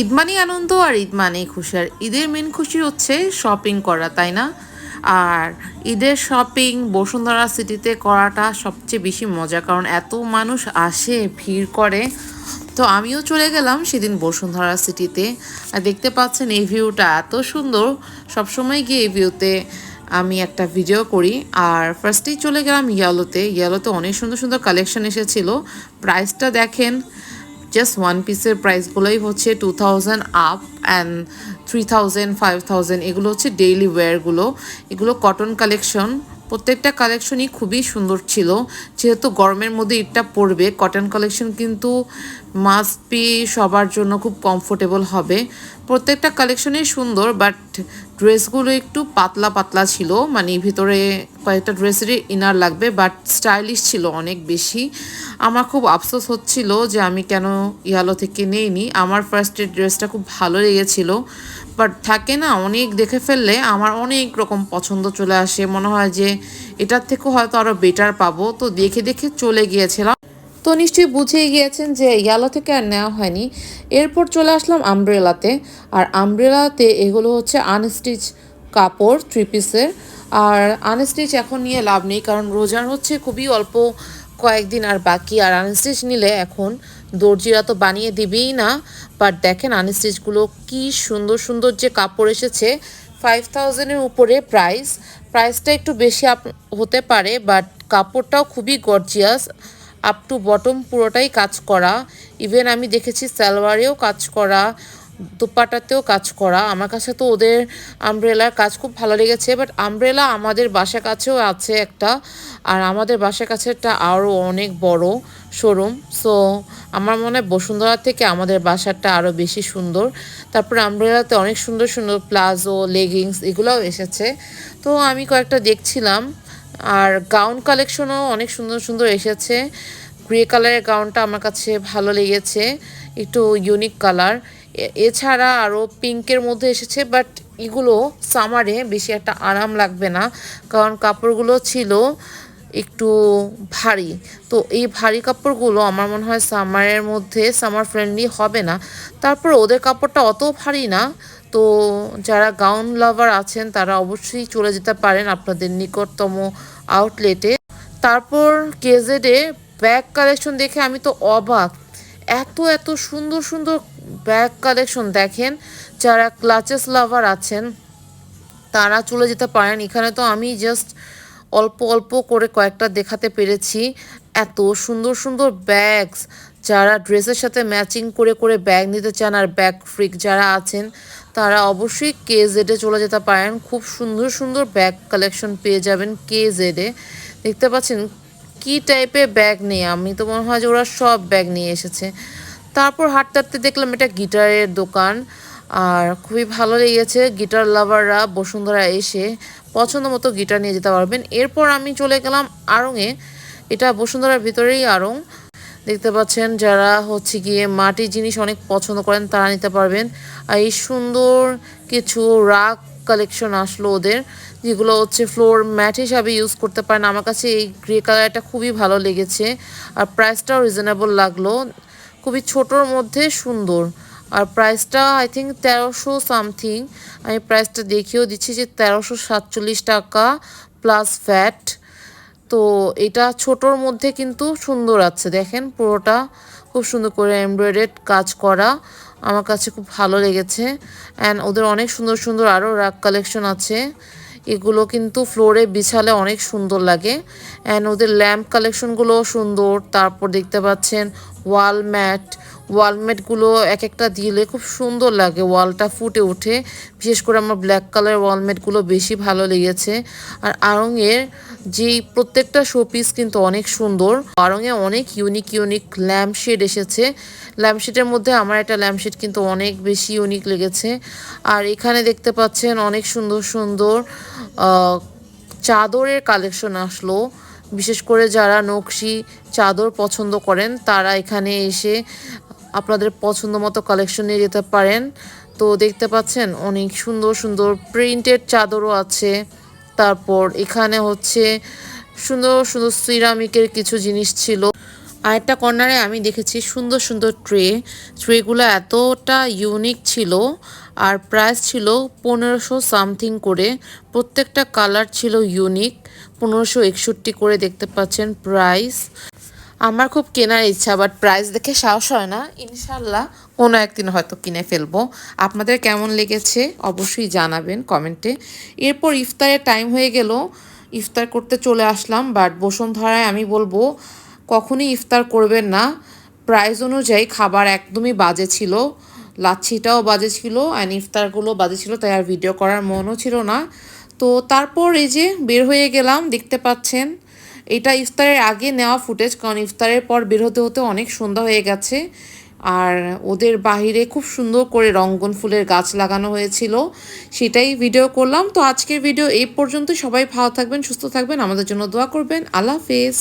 ঈদ মানেই আনন্দ আর ঈদ মানেই খুশি। আর ঈদের মেন খুশি হচ্ছে শপিং করা, তাই না? আর ঈদের শপিং বসুন্ধরা সিটিতে করাটা সবচেয়ে বেশি মজা, কারণ এত মানুষ আসে, ভিড় করে। তো আমিও চলে গেলাম সেদিন বসুন্ধরা সিটিতে আর দেখতে পাচ্ছেন এই ভিউটা এত সুন্দর। সবসময় গিয়ে এই ভিউতে আমি একটা ভিডিও করি। আর ফার্স্টেই চলে গেলাম ইয়ালোতে। ইয়ালোতে অনেক সুন্দর সুন্দর কালেকশন এসেছিল। প্রাইসটা দেখেন জাস্ট ওয়ান পিসের প্রাইসগুলোই হচ্ছে two thousand up and three thousand five thousand এগুলো হচ্ছে ডেইলি ওয়্যারগুলো এগুলো কটন কালেকশন প্রত্যেকটা কালেকশনই খুবই সুন্দর ছিল। যেহেতু গরমের মধ্যে ইটটা পড়বে কটন কালেকশন কিন্তু মাস্ট বি সবার জন্য খুব কমফোর্টেবল হবে। প্রত্যেকটা কালেকশনই সুন্দর বাট ড্রেসগুলো একটু পাতলা পাতলা ছিল। মানে ভিতরে কয়েকটা ড্রেসেরই ইনার লাগবে বাট স্টাইলিশ ছিল অনেক বেশি। আমার খুব আফসোস হচ্ছিল যে আমি কেন ইয়ালো থেকে নেইনি। আমার ফার্স্টের ড্রেসটা খুব ভালো লেগেছিল বাট থাকে না, অনেক দেখে ফেললে আমার অনেক রকম পছন্দ চলে আসে। মনে হয় যে এটার থেকেও হয়তো আরও বেটার পাবো। তো দেখে দেখে চলে গিয়েছিলাম। তো নিশ্চয়ই বুঝেই গিয়েছেন যে ইয়ালো থেকে আর নেওয়া হয়নি। এরপর চলে আসলাম আমব্রেলাতে। আর আমব্রেলাতে এগুলো হচ্ছে আনস্টিচ কাপড় থ্রি পিসের আর আনস্টিচ এখন নিয়ে লাভ নেই, কারণ রোজার হচ্ছে খুবই অল্প কয়েকদিন আর বাকি। আর আনস্টিচ নিলে এখন দর্জিরা তো বানিয়ে দিবেই না। বাট দেখেন আনস্টিচগুলো কি সুন্দর সুন্দর যে কাপড় এসেছে ফাইভ থাউজেন্ডের উপরে প্রাইস প্রাইসটা একটু বেশি হতে পারে বাট কাপড়টাও খুবই গর্জিয়াস আপ টু বটম পুরোটাই কাজ করা। ইভেন আমি দেখেছি সালোয়ারেও কাজ করা, দোপাটাতেও কাজ করা। আমার কাছে তো ওদের আমব্রেলার কাজ খুব ভালো লেগেছে বাট আমব্রেলা আমাদের বাসার কাছেও আছে একটা, আর আমাদের বাসার কাছেরটা আরও অনেক বড় শোরুম সো আমার মনে হয় বসুন্ধরা থেকে আমাদের বাসারটা আরও বেশি সুন্দর। তারপরে আমব্রেলাতে অনেক সুন্দর সুন্দর প্লাজো লেগিংস এগুলোও এসেছে। তো আমি কয়েকটা দেখছিলাম। আর গাউন কালেকশনও অনেক সুন্দর সুন্দর এসেছে। গ্রে কালারের গাউনটা আমার কাছে ভালো লেগেছে, একটু ইউনিক কালার এছাড়া আরও পিঙ্কের মধ্যে এসেছে বাট এগুলো সামারে বেশি একটা আরাম লাগবে না, কারণ কাপড়গুলো ছিল একটু ভারী। তো এই ভারী কাপড়গুলো আমার মনে হয় সামারের মধ্যে সামার ফ্রেন্ডলি হবে না। তারপর ওদের কাপড়টা অত ভারী না তো যারা গাউন লাভার আছেন, তারা অবশ্যই চলে যেতে পারেন আপনাদের নিকটতম আউটলেটে তারপর কেজেডে ব্যাগ কালেকশন দেখে আমি তো অবাক। এত এত সুন্দর সুন্দর ব্যাগ কালেকশন দেখেন, যারা ক্লাচেস লাভার আছেন, তারা চলে যেতে পারেন। এখানে তো আমি জাস্ট অল্প অল্প করে কয়েকটা দেখাতে পেরেছি। এত সুন্দর সুন্দর ব্যাগস যারা ড্রেসের সাথে ম্যাচিং করে করে ব্যাগ নিতে চান আর ব্যাগ ফ্রিক যারা আছেন, তারা অবশ্যই কে জেডে চলে যেতে পারেন। খুব সুন্দর সুন্দর ব্যাগ কালেকশন পেয়ে যাবেন কে জেডে দেখতে পাচ্ছেন কি টাইপের ব্যাগ নেই। আমি তো মনে হয় যে ওরা সব ব্যাগ নিয়ে এসেছে। তারপর হাঁটতে হাঁটতে দেখলাম এটা গিটারের দোকান। আর খুবই ভালো লেগেছে। গিটার লাভাররা, বসুন্ধরা এসে পছন্দ মতো গিটার নিয়ে যেতে পারবেন। এরপর আমি চলে গেলাম আড়ংয়ে এটা বসুন্ধরার ভিতরেই আড়ং। দেখতে পাচ্ছেন যারা হচ্ছে গিয়ে মাটির জিনিস অনেক পছন্দ করেন, তারা নিতে পারবেন। আর এই সুন্দর কিছু রাগ কালেকশন আসলো ওদের, যেগুলো হচ্ছে ফ্লোর ম্যাট হিসাবে ইউজ করতে পারেন। আমার কাছে এই গ্রে কালারটা খুবই ভালো লেগেছে আর প্রাইসটাও রিজনেবল লাগল। খুবই ছোটোর মধ্যে সুন্দর। আর প্রাইসটা আই থিঙ্ক তেরোশো সামথিং আমি প্রাইসটা দেখিয়েও দিচ্ছি যে তেরোশো সাতচল্লিশ টাকা প্লাস ফ্যাট তো এটা ছোটোর মধ্যে কিন্তু সুন্দর আছে, দেখেন পুরোটা খুব সুন্দর করে এমব্রয়ডারিড কাজ করা, আমার কাছে খুব ভালো লেগেছে। অ্যান্ড ওদের অনেক সুন্দর সুন্দর আরও রাগ কালেকশন আছে, এগুলো কিন্তু ফ্লোরে বিছালে অনেক সুন্দর লাগে। অ্যান্ড ওদের ল্যাম্প কালেকশনগুলোও সুন্দর, তারপর দেখতে পাচ্ছেন ওয়াল ম্যাট ওয়াল ম্যাটগুলো এক একটা দিলে খুব সুন্দর লাগে, ওয়ালটা ফুটে ওঠে। বিশেষ করে আমার ব্ল্যাক কালার ওয়াল ম্যাটগুলো বেশি ভালো লেগেছে। আর আড়ংয়ের যেই প্রত্যেকটা শোপিস কিন্তু অনেক সুন্দর। আড়ংয়ে অনেক ইউনিক ইউনিক ল্যাম্পশেড এসেছে। ল্যাম্পশেডের মধ্যে আমার একটা ল্যাম্পশেড কিন্তু অনেক বেশি ইউনিক লেগেছে। আর এখানে দেখতে পাচ্ছেন অনেক সুন্দর সুন্দর চাদরের কালেকশন আসলো। বিশেষ করে যারা নকশি চাদর পছন্দ করেন, তারা এখানে এসে আপনাদের পছন্দ মতো কালেকশন নিয়ে যেতে পারেন। তো দেখতে পাচ্ছেন, অনেক সুন্দর সুন্দর প্রিন্টেড চাদরও আছে। তারপর এখানে হচ্ছে সুন্দর সুন্দর সিরামিকের কিছু জিনিস ছিল। আরেকটা কর্নারে আমি দেখেছি সুন্দর সুন্দর ট্রে ট্রেগুলো এতটা ইউনিক ছিল। আর প্রাইস ছিল পনেরোশো সামথিং করে। প্রত্যেকটা কালার ছিল ইউনিক পনেরোশো একষট্টি করে দেখতে পাচ্ছেন প্রাইস আমার খুব কেনার ইচ্ছা বাট প্রাইস দেখে সাহস হয় না। ইনশাল্লাহ কোনো একদিন হয়তো কিনে ফেলব। আপনাদের কেমন লেগেছে অবশ্যই জানাবেন কমেন্টে। এরপর ইফতারের টাইম হয়ে গেল। ইফতার করতে চলে আসলাম বাট বসুন্ধরায় আমি বলব, কখনই ইফতার করবেন না। প্রাইস অনুযায়ী খাবার একদমই বাজে ছিল। লাচ্ছিটাও বাজে ছিল অ্যান্ড ইফতারগুলো বাজে ছিল, তাই আর ভিডিও করার মনও ছিল না। তো তারপর এই যে বের হয়ে গেলাম, দেখতে পাচ্ছেন এটা ইফতারের আগে নেওয়া ফুটেজ, কারণ ইফতারের পর বের হতে হতে অনেক সন্ধ্যা হয়ে গেছে। আর ওদের বাহিরে খুব সুন্দর করে রঙ্গন ফুলের গাছ লাগানো হয়েছিল। সেটাই ভিডিও করলাম। তো আজকের ভিডিও এই পর্যন্ত সবাই ভালো থাকবেন, সুস্থ থাকবেন। আমাদের জন্য দোয়া করবেন। আল্লাহ হাফেজ।